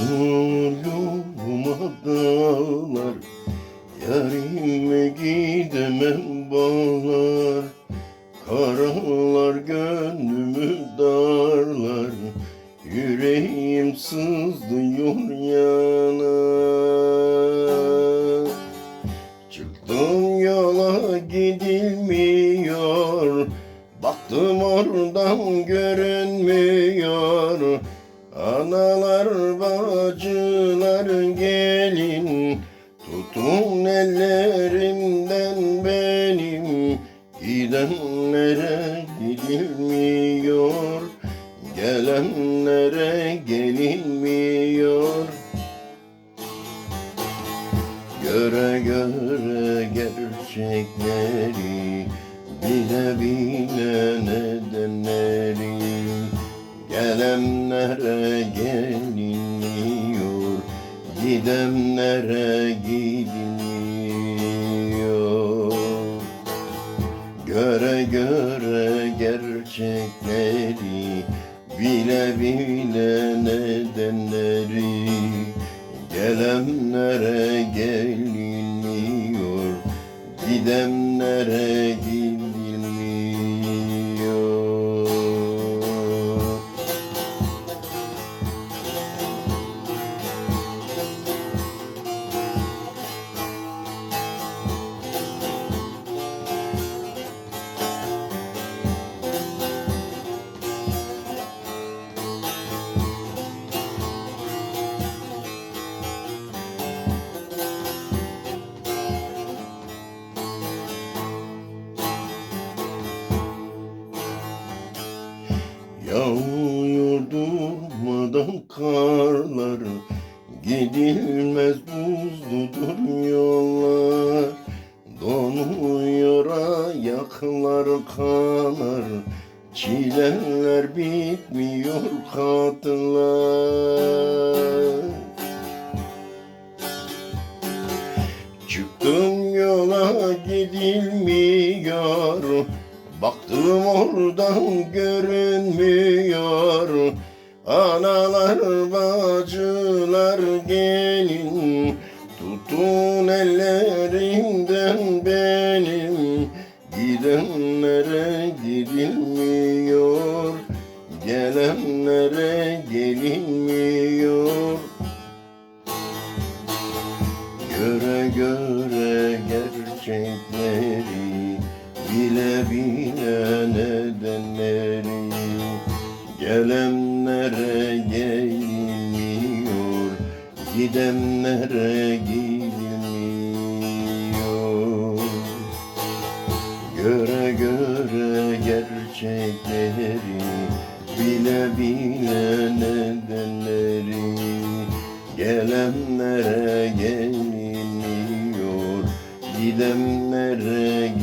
Yoluma dağlar Yarime gidemem bağlar. Karalar gönlümü darlar Yüreğim sızlıyor yana Çıktım yola gidilmiyor Baktım oradan görünmüyor. Analar ellerimden benim Gidenlere gidilmiyor Gelenlere gelinmiyor. Göre göre gerçekleri Bile bile nedenleri Gelenlere gelinmiyor Gidenlere gidilmiyor Göre gerçekleri Bile bile nedenleri. Gelenlere gelinmiyor Gidenlere gidilmiyor Yağıyor durmadan karlar Gidilmez buzludur yollar. Donuyor ayaklar kanar Çileler bitmiyor hatırlar Çıktım yola gidilmiyor Baktım oradan görünmüyor. Analar bacılar gelin. Tutun ellerimden benim. Gidenlere gidilmiyor. Gelenlere gelinmiyor. Göre göre gerçekleri Bile bile nedenleri Gelenlere gelinmiyor Gidenlere gidilmiyor Göre göre gerçekleri Bile bile nedenleri Gelenlere gelinmiyor Gidenlere